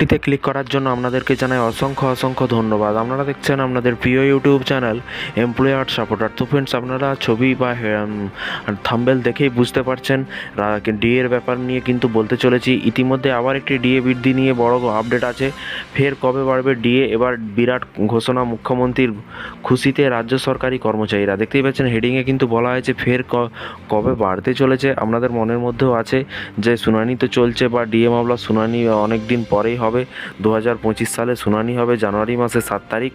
টিতে ক্লিক করার জন্য আপনাদেরকে জানাই অসংখ্য অসংখ্য ধন্যবাদ। আপনারা দেখছেন আপনাদের প্রিয় ইউটিউব চ্যানেল এমপ্লয়ার সাপোর্টার তো ফ্রেন্ডস আপনারা ছবি বা থাম্বেল দেখেই বুঝতে পারছেন। ডিএর ব্যাপার নিয়ে কিন্তু বলতে চলেছি। ইতিমধ্যে আবার একটি ডিএ বৃদ্ধি নিয়ে বড় আপডেট আছে। ফের কবে বাড়বে ডিএ এবার বিরাট ঘোষণা মুখ্যমন্ত্রীর খুশিতে রাজ্য সরকারি কর্মচারীরা। দেখতেই পাচ্ছেন হেডিংয়ে কিন্তু বলা হয়েছে ফের কবে বাড়তে চলেছে। আপনাদের মনের মধ্যেও আছে যে, শুনানি তো চলছে বা ডিএ মামলা শুনানি অনেক দিন পরেই হবে। দু পঁচিশ সালে শুনানি হবে জানুয়ারি মাসের সাত তারিখ।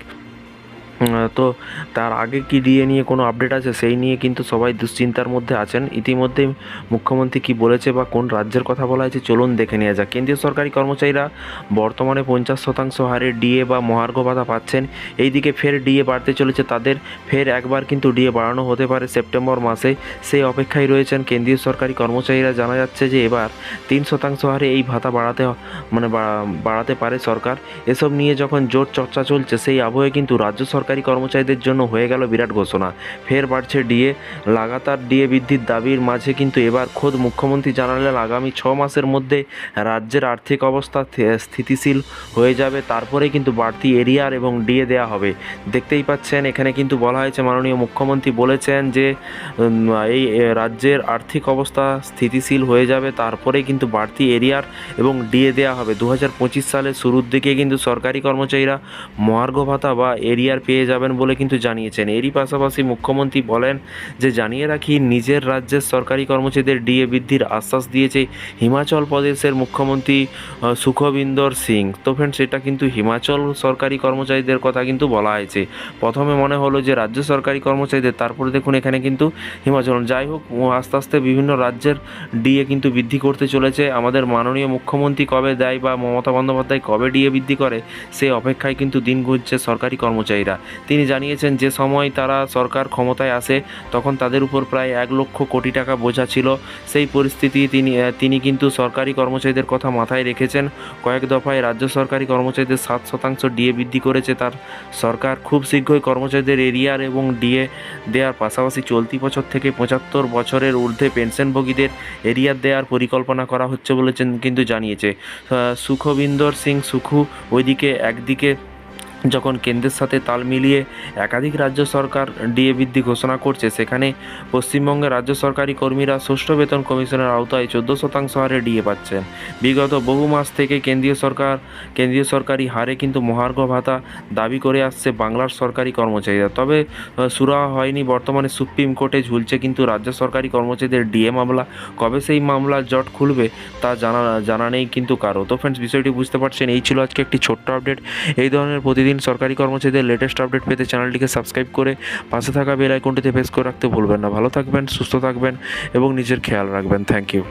তো তার আগে কি ডিএ নিয়ে কোনো আপডেট আছে? সেই নিয়ে কিন্তু সবাই দুশ্চিন্তার মধ্যে আছেন। ইতিমধ্যে মুখ্যমন্ত্রী কি বলেছে বা কোন রাজ্যের কথা বলা হয়েছে চলুন দেখে নেওয়া যাক। কেন্দ্রীয় সরকারি কর্মচারীরা বর্তমানে পঞ্চাশ শতাংশ হারে ডিএ বা মহার্ঘ ভাতা পাচ্ছেন। এইদিকে ফের ডিএ বাড়তে চলেছে। তাদের ফের একবার কিন্তু ডিএ বাড়ানো হতে পারে সেপ্টেম্বর মাসে। সেই অপেক্ষায় রয়েছেন কেন্দ্রীয় সরকারি কর্মচারীরা। জানা যাচ্ছে যে এবার তিন শতাংশ হারে এই ভাতা বাড়াতে মানে বাড়াতে পারে সরকার। এসব নিয়ে যখন জোর চর্চা চলছে, সেই আবহে কিন্তু রাজ্য সরকারি কর্মচারীদের জন্য হয়ে গেল বিরাট ঘোষণা। ফের বাড়ছে ডিএ, লাগাতার ডিএ বৃদ্ধির দাবির মাঝে কিন্তু এবার খোদ মুখ্যমন্ত্রী জানালেন আগামী ছ মাসের মধ্যে রাজ্যের আর্থিক অবস্থা স্থিতিশীল হয়ে যাবে তারপরে কিন্তু বাড়তি এরিয়ার এবং ডিএ দেওয়া হবে। দেখতেই পাচ্ছেন, এখানে কিন্তু বলা হয়েছে, মাননীয় মুখ্যমন্ত্রী বলেছেন যে এই রাজ্যের আর্থিক অবস্থা স্থিতিশীল হয়ে যাবে তারপরে কিন্তু বাড়তি এরিয়ার এবং ডিএ দেওয়া হবে। দু হাজার পঁচিশ সালের শুরুর দিকে কিন্তু সরকারি কর্মচারীরা মহার্ঘ ভাতা বা এরিয়ার পেয়ে যাবেন বলে কিন্তু জানিয়েছেন। এরই পাশাপাশি মুখ্যমন্ত্রী বলেন যে, জানিয়ে রাখি, নিজের রাজ্যের সরকারি কর্মচারীদের ডিএ বৃদ্ধির আশ্বাস দিয়েছে হিমাচল প্রদেশের মুখ্যমন্ত্রী সুখবিন্দর সিং। তো ফ্রেন্ডস এটা কিন্তু হিমাচল সরকারি কর্মচারীদের কথা কিন্তু বলা হয়েছে। প্রথমে মনে হলো যে, রাজ্য সরকারি কর্মচারীদের, তারপরে দেখুন এখানে কিন্তু হিমাচল। যাই হোক আস্তে আস্তে বিভিন্ন রাজ্যের ডিএ কিন্তু বৃদ্ধি করতে চলেছে। আমাদের মাননীয় মুখ্যমন্ত্রী কবে দেয় বা মমতা বন্দ্যোপাধ্যায় কবে ডিএ বৃদ্ধি করে, সে অপেক্ষায় কিন্তু দিন গুনছে সরকারি কর্মচারীরা। তিনি জানিয়েছেন, যে সময় তারা সরকার ক্ষমতায় আসে, তখন তাদের উপর প্রায় এক লক্ষ কোটি টাকা বোঝা ছিল। সেই পরিস্থিতি তিনি তিনি কিন্তু সরকারি কর্মচারীদের কথা মাথায় রেখেছেন। কয়েক দফায় রাজ্য সরকারি কর্মচারীদের সাত শতাংশ ডিএ বৃদ্ধি করেছে। তার সরকার খুব শীঘ্রই কর্মচারীদের এরিয়ার এবং ডিএ দেওয়ার পাশাপাশি চলতি বছর থেকে পঁচাত্তর বছরের ঊর্ধ্বে পেনশনভোগীদের এরিয়ার দেওয়ার পরিকল্পনা করা হচ্ছে বলেছেন, কিন্তু জানিয়েছে। সুখবিন্দর সিং সুখু ওইদিকে একদিকে যখন কেন্দ্রের সাথে তাল মিলিয়ে একাধিক রাজ্য সরকার ডিএ বৃদ্ধি ঘোষণা করছে, সেখানে পশ্চিমবঙ্গের রাজ্য সরকারি কর্মীরা ষষ্ঠ বেতন কমিশনের আওতায় চোদ্দ শতাংশ হারে ডিএ পাচ্ছেন। বিগত বহু মাস থেকে কেন্দ্রীয় সরকার, কেন্দ্রীয় সরকারি হারে কিন্তু মহার্ঘ ভাতা দাবি করে আসছে বাংলার সরকারি কর্মচারীরা। তবে সুরাহা হয়নি, বর্তমানে সুপ্রিম কোর্টে ঝুলছে কিন্তু রাজ্য সরকারি কর্মচারীদের ডিএ মামলা। কবে সেই মামলার জট খুলবে তা জানা জানা নেই কিন্তু কারও। তো ফ্রেন্ডস বিষয়টি বুঝতে পারছেন, এই ছিল আজকে একটি ছোট্ট আপডেট এই ধরনের প্রতিদিন সরকারি কর্মচারীদের লেটেস্ট আপডেট পেতে চ্যানেলটিকে সাবস্ক্রাইব করে পাশে থাকা বেল আইকনটিতে প্রেস করে রাখতে ভুলবেন না। ভালো থাকবেন, সুস্থ থাকবেন এবং নিজের খেয়াল রাখবেন। Thank you